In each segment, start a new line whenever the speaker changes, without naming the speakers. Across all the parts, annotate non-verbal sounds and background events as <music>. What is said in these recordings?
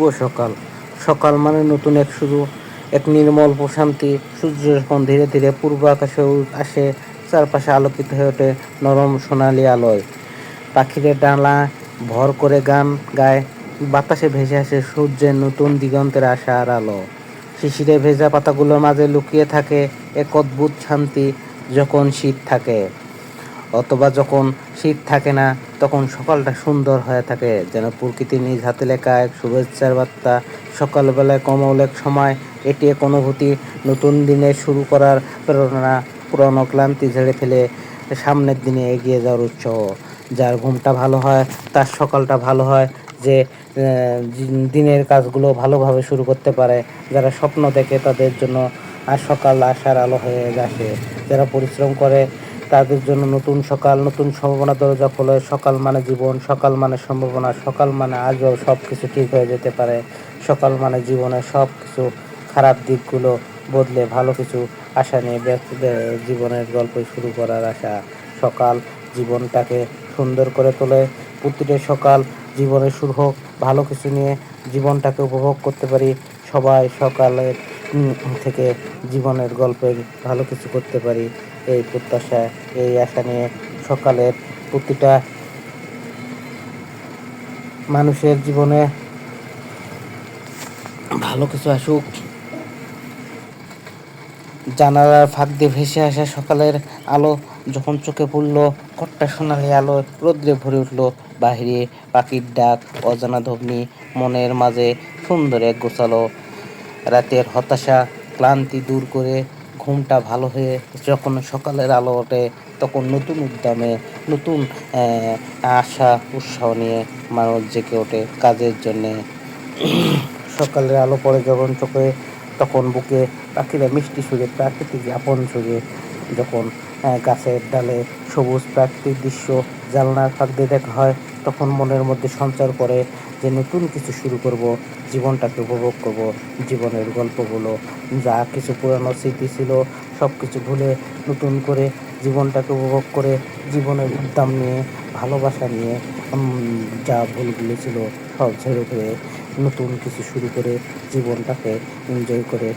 শুভ সকাল। সকাল মানে নতুন এক শুরু। এক নির্মল প্রশান্তি। সূর্য যখন ধীরে ধীরে পূর্ব আকাশে আসে, চারপাশে আলোকিত হয়ে ওঠে নরম সোনালি আলোয়। পাখিদের ডালা, ভর করে গান গায়। বাতাসে ভেসে আসে সূর্যের নতুন দিগন্তের আশা আর আলো। শিশিরে ভেজা পাতাগুলোর মাঝে লুকিয়ে থাকে এক অদ্ভুত শান্তি যখন শীত থাকে। অথবা যখন শীত থাকে না, তখন সকালটা সুন্দর হয়ে থাকে। যেন প্রকৃতি নিজ হাতে লেখা এক শুভেচ্ছার বার্তা। সকালবেলায় কমল এক সময় এটি এক অনুভূতি। নতুন দিনে শুরু করার প্রেরণা, পুরনো ক্লান্তি ঝেড়ে ফেলে সামনের দিনে এগিয়ে যাওয়ার উৎসাহ। যার ঘুমটা ভালো হয়, তার সকালটা ভালো হয়, যে দিনের কাজগুলো ভালোভাবে শুরু করতে পারে। যারা স্বপ্ন দেখে তাদের জন্য আর সকাল আসার আলো হয়ে আসে। যারা পরিশ্রম করে তাদের জন্য নতুন সকাল, নতুন সম্ভাবনা দরজা খোলে, সকাল মানে জীবন, সকাল মানে সম্ভাবনা, সকাল মানে আজও সব কিছু ঠিক হয়ে যেতে পারে। সকাল মানে জীবনের সব কিছু খারাপ দিকগুলো বদলে ভালো কিছু আশা নিয়ে জীবনের গল্প শুরু করার আশা। সকাল জীবনটাকে সুন্দর করে তোলে। প্রতিটা সকাল জীবনে শুরু হোক, ভালো কিছু নিয়ে জীবনটাকে উপভোগ করতে পারি। সবাই সকালের থেকে জীবনের গল্পের ভালো কিছু করতে পারি। এই প্রত্যাশা, এই আশা নিয়ে সকালের প্রতিটা মানুষের জীবনে ভালো কিছু আসুক। জানালার ফাঁক দিয়ে ভেসে আসা সকালের আলো যখন চোখে পড়ল, কট্টা সোনালি আলো রোদ্রে ভরে উঠল বাহিরে। পাখির ডাক, অজানা ধবনি, মনের মাঝে সুন্দর এক গোছালো। রাতের হতাশা, ক্লান্তি দূর করে ঘুমটা ভালো হয়ে যখন সকালের আলো ওঠে, তখন নতুন উদ্যমে, নতুন আশা, উৎসাহ নিয়ে মানুষ জেগে ওঠে কাজের জন্যে। সকালের আলো পড়ে যখন চোখে, তখন বুকে পাখিরা মিষ্টি সুরে, প্রাকৃতিক আপন সুরে যখন গাছের ডালে সবুজ প্রাকৃতিক দৃশ্য জানলার ফাঁক দিয়ে দেখা হয়, তখন মনের মধ্যে সঞ্চার করে যে নতুন কিছু শুরু করব, জীবনটাকে উপভোগ করব, জীবনের গল্পগুলো, যা কিছু পুরানো স্মৃতি ছিল সব কিছু ভুলে নতুন করে জীবনটাকে উপভোগ করে, জীবনের উদ্যম নিয়ে, ভালোবাসা নিয়ে যা ভুলগুলো ছিল, সব ছেড়ে ফেলে নতুন কিছু শুরু করে, জীবনটাকে এনজয় করে,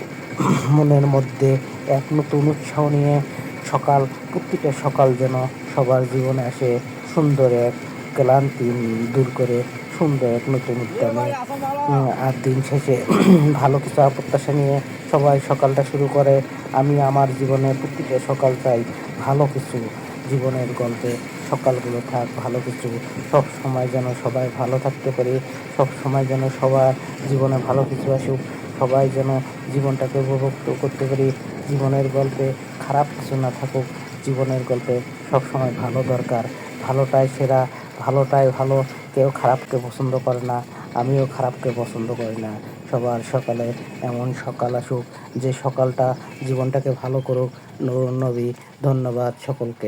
মনের মধ্যে এক নতুন উৎসাহ নিয়ে, সকাল, প্রতিটা সকাল যেন সবার জীবনে আসে সুন্দর এক ক্লান্তি দূর করে সুন্দর এক নতুন উদ্যমে উম, আর দিন শেষে <clears throat> ভালো কিছু প্রত্যাশা নিয়ে সবাই সকালটা শুরু করে। আমি আমার জীবনে প্রতিটা সকাল চাই ভালো কিছু। জীবনের গল্পে সকালগুলো থাক ভালো কিছু। সব সময় যেন সবাই ভালো থাকতে পারি। সব সময় যেন সবার জীবনে ভালো কিছু আসুক। সবাই যেন জীবনটাকে উপভোগ করতে পারি। জীবনের গল্পে খারাপ কিছু না থাকুক। জীবনের গল্পে সব সময় ভালো দরকার। ভালোটাই সেরা ভালোটাই ভালো। কেউ খারাপকে পছন্দ করে না, আমিও খারাপকে পছন্দ করি না। সবার সকালে এমন সকাল আসুক যে সকালটা জীবনটাকে ভালো করুক। নবী, ধন্যবাদ সকলকে।